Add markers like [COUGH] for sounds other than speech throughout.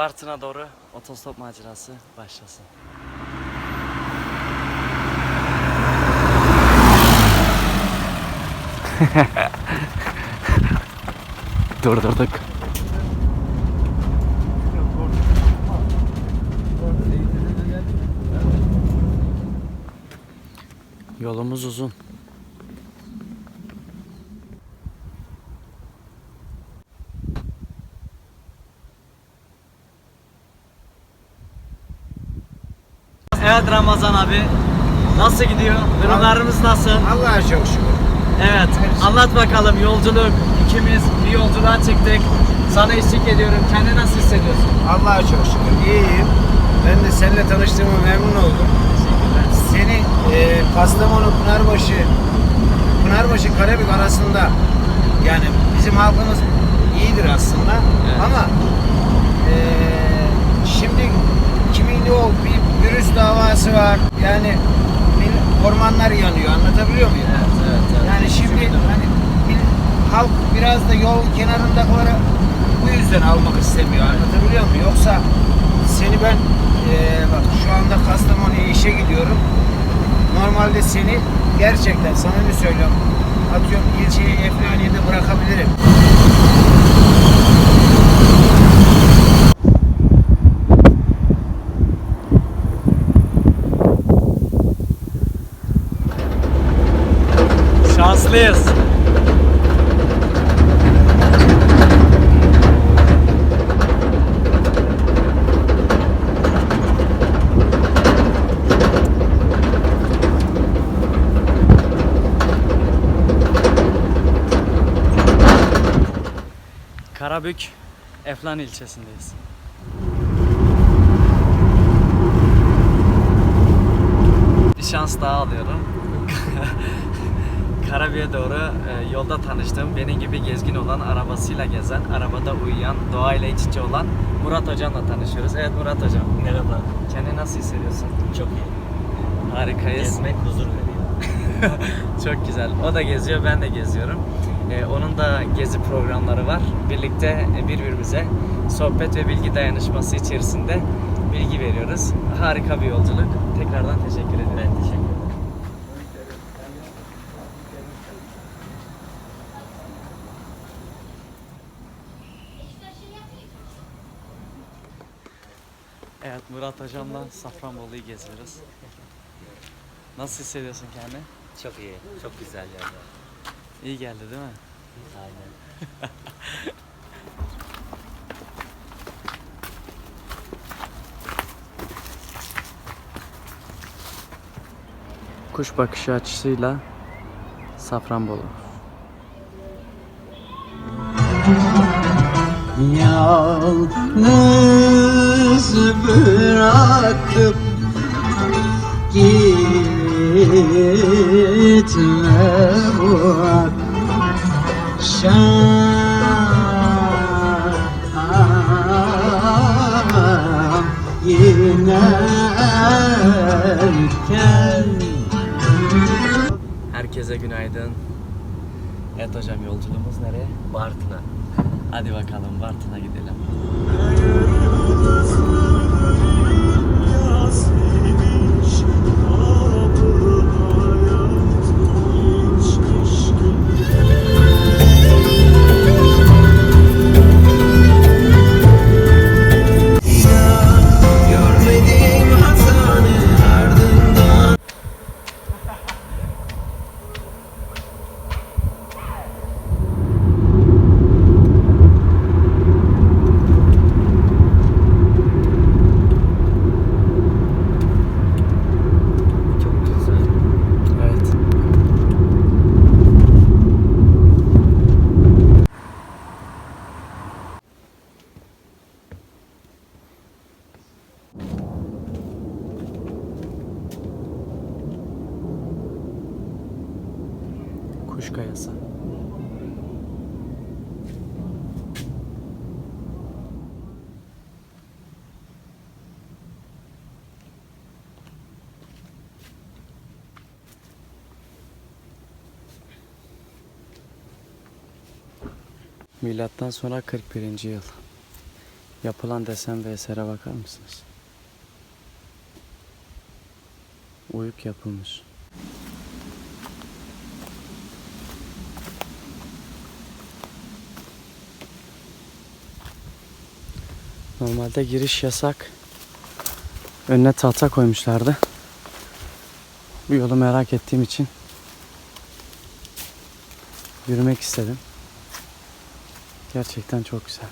Bartın'a doğru otostop macerası başlasın. [LAUGHS] Durdurduk. Yolumuz uzun. Evet Ramazan abi. Nasıl gidiyor? Durumlarımız nasıl? Allah'a çok şükür. Evet. Anlat bakalım yolculuk. İkimiz bir yolculuğa çıktık. Sana eşlik ediyorum. Kendini nasıl hissediyorsun? Allah'a çok şükür. İyiyim. Ben de seninle tanıştığıma memnun oldum. Seni e, Kastamonu Pınarbaşı Pınarbaşı Karabük arasında yani bizim halkımız iyidir aslında Evet. ama e, şimdi kimin ne ol bir virüs davası var yani ormanlar yanıyor anlatabiliyor muyum? evet. Yani şimdi hani bir, halk biraz da yol kenarındakileri bu yüzden almak istemiyor. Anlatabiliyor muyum? Yoksa seni ben eee, bak şu anda Kastamonu'ya işe gidiyorum. Normalde seni gerçekten samimi söylüyorum. Atıyorum ilçeye Eflaniye'de bırakabilirim. Karabük, Eflan ilçesindeyiz. Bir şans daha alıyorum. [LAUGHS] Karabük'e doğru e, yolda tanıştığım, benim gibi gezgin olan, arabasıyla gezen, arabada uyuyan, doğayla iç içe olan Murat Hocam'la tanışıyoruz. Evet Murat Hocam. Merhaba. Kendini nasıl hissediyorsun? Çok iyi. Harikayız. Gezmek huzur veriyor. [LAUGHS] Çok güzel. O da geziyor, ben de geziyorum. Ee, onun da gezi programları var. Birlikte e, birbirimize sohbet ve bilgi dayanışması içerisinde bilgi veriyoruz. Harika bir yolculuk. Tekrardan teşekkür ederim. Ben teşekkür ederim. Evet Murat Hocam'la Safranbolu'yu geziyoruz. Nasıl hissediyorsun kendini? Çok iyi. Çok güzel yerler. İyi geldi değil mi? Aynen. [LAUGHS] Kuş bakışı açısıyla Safranbolu. Yalnız bırakıp gitme bırak Şam yine erken Herkese günaydın. Evet hocam yolculuğumuz nereye? Bartın'a. Hadi bakalım Bartın'a gidelim. Kuş kayası. Milattan sonra 41. yıl. Yapılan desen ve esere bakar mısınız? Uyuk yapılmış. Normalde giriş yasak. Önüne tahta koymuşlardı. Bu yolu merak ettiğim için yürümek istedim. Gerçekten çok güzel.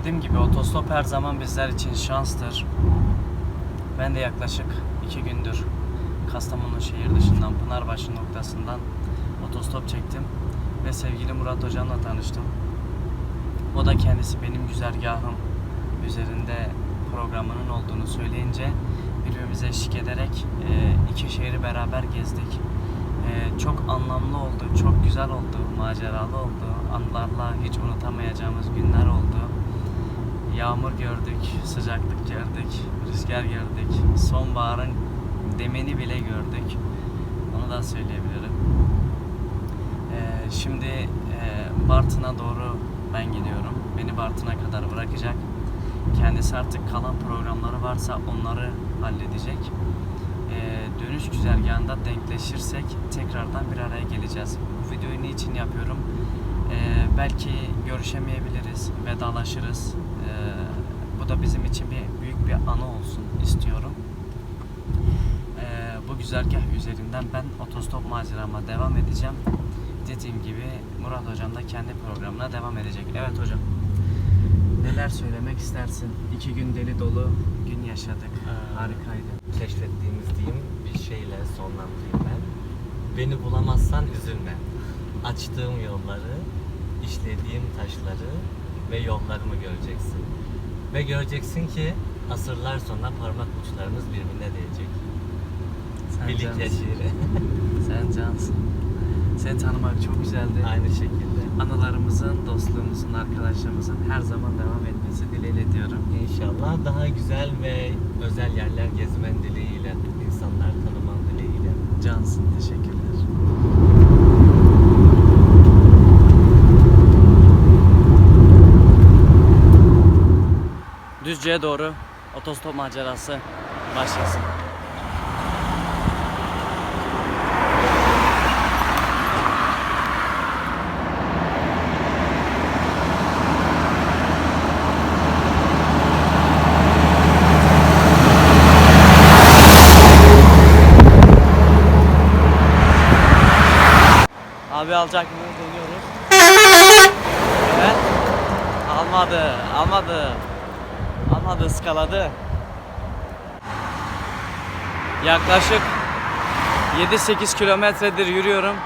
Söylediğim gibi otostop her zaman bizler için şanstır. Ben de yaklaşık iki gündür Kastamonu şehir dışından Pınarbaşı noktasından otostop çektim ve sevgili Murat hocamla tanıştım. O da kendisi benim güzergahım üzerinde programının olduğunu söyleyince birbirimize eşlik ederek e, iki şehri beraber gezdik. E, çok anlamlı oldu, çok güzel oldu, maceralı oldu. Anılarla hiç unutamayacağımız günler oldu. Yağmur gördük, sıcaklık gördük, rüzgar gördük. Sonbaharın demeni bile gördük. Onu da söyleyebilirim. Ee, şimdi e, Bartın'a doğru ben gidiyorum. Beni Bartın'a kadar bırakacak. Kendisi artık kalan programları varsa onları halledecek. Ee, dönüş güzergahında denkleşirsek tekrardan bir araya geleceğiz. Bu videoyu niçin yapıyorum? Ee, belki görüşemeyebiliriz, vedalaşırız. Da bizim için bir büyük bir anı olsun istiyorum. Ee, bu güzergah üzerinden ben otostop macerama devam edeceğim. Dediğim gibi Murat Hocam da kendi programına devam edecek. Evet hocam. Neler söylemek istersin? İki gün deli dolu gün yaşadık. Ee, Harikaydı. Keşfettiğimiz diyeyim bir şeyle sonlandırayım ben. Beni bulamazsan üzülme. Açtığım yolları, işlediğim taşları ve yollarımı göreceksin. Ve göreceksin ki asırlar sonra parmak uçlarımız birbirine değecek. Sen Birlik cansın. yaşayırı. [LAUGHS] Sen cansın. Seni tanımak çok güzeldi. Aynı şekilde. Anılarımızın, dostluğumuzun, arkadaşlarımızın her zaman devam etmesi dileğiyle diyorum. İnşallah daha güzel ve özel yerler gezmen dileğiyle, insanlar tanıman dileğiyle. Cansın. Teşekkürler. Düzce'ye doğru otostop macerası başlasın. Abi alacak mı? Deniyoruz. Evet. Almadı. Almadı. Almadı ıskaladı. Yaklaşık 7-8 kilometredir yürüyorum.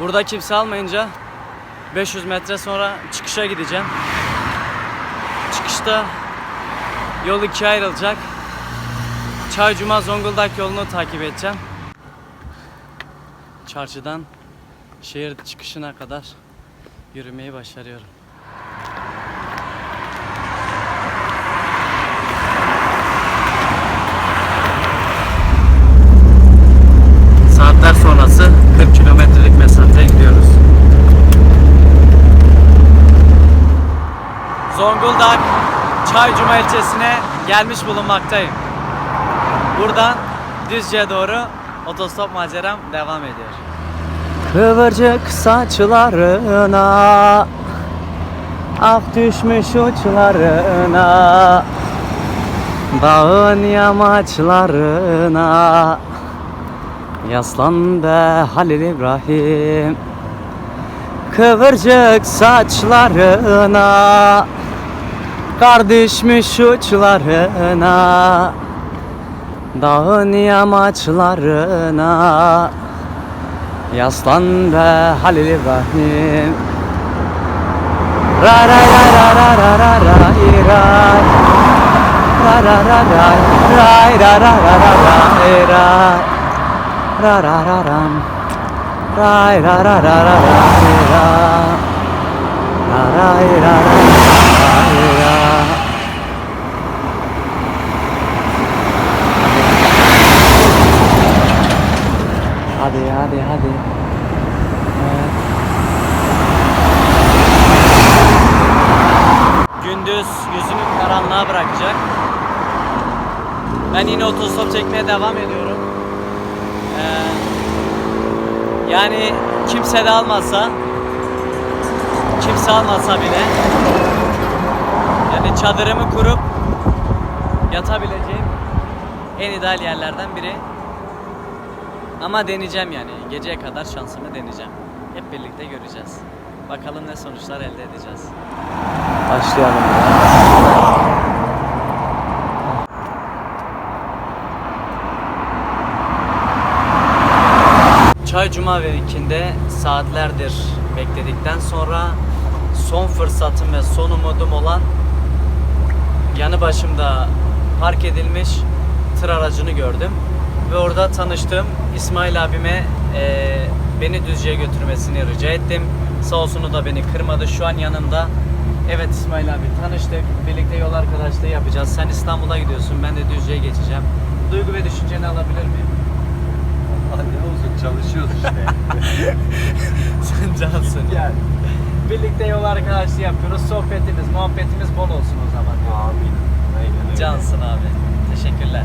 Burada kimse almayınca 500 metre sonra çıkışa gideceğim. Çıkışta yol ikiye ayrılacak. Çaycuma Zonguldak yolunu takip edeceğim. Çarşıdan şehir çıkışına kadar yürümeyi başarıyorum. Zonguldak Çaycuma ilçesine gelmiş bulunmaktayım. Buradan Düzce'ye doğru otostop maceram devam ediyor. Kıvırcık saçlarına Ak düşmüş uçlarına Dağın yamaçlarına Yaslan be Halil İbrahim Kıvırcık saçlarına Kar düşmüş uçlarına Dağın yamaçlarına Yaslan be Halil İbrahim Ra ra ra ra ra ra ra ra ra Ra ra ra ra ra ra ra ra ra ra Ra ra ra ram ra ra ra ra ra Ra ra ra ra ra Hadi hadi hadi. Evet. Gündüz yüzümü karanlığa bırakacak. Ben yine otostop çekmeye devam ediyorum. Ee, yani kimse de almazsa kimse almasa bile yani çadırımı kurup yatabileceğim en ideal yerlerden biri. Ama deneyeceğim yani. Geceye kadar şansımı deneyeceğim. Hep birlikte göreceğiz. Bakalım ne sonuçlar elde edeceğiz. Başlayalım. Çay Cuma ve Viking'de saatlerdir bekledikten sonra son fırsatım ve son umudum olan yanı başımda park edilmiş tır aracını gördüm. Ve orada tanıştığım İsmail abime eee, beni Düzce'ye götürmesini rica ettim. Sağ olsun o da beni kırmadı. Şu an yanımda. Evet İsmail abi tanıştık. Birlikte yol arkadaşlığı yapacağız. Sen İstanbul'a gidiyorsun. Ben de Düzce'ye geçeceğim. Duygu ve düşünceni alabilir miyim? ne olsun çalışıyoruz işte. [LAUGHS] Sen cansın. yani. Birlikte yol arkadaşlığı yapıyoruz. Sohbetimiz, muhabbetimiz bol olsun o zaman. Amin. Aynen öyle. Cansın abi. Teşekkürler.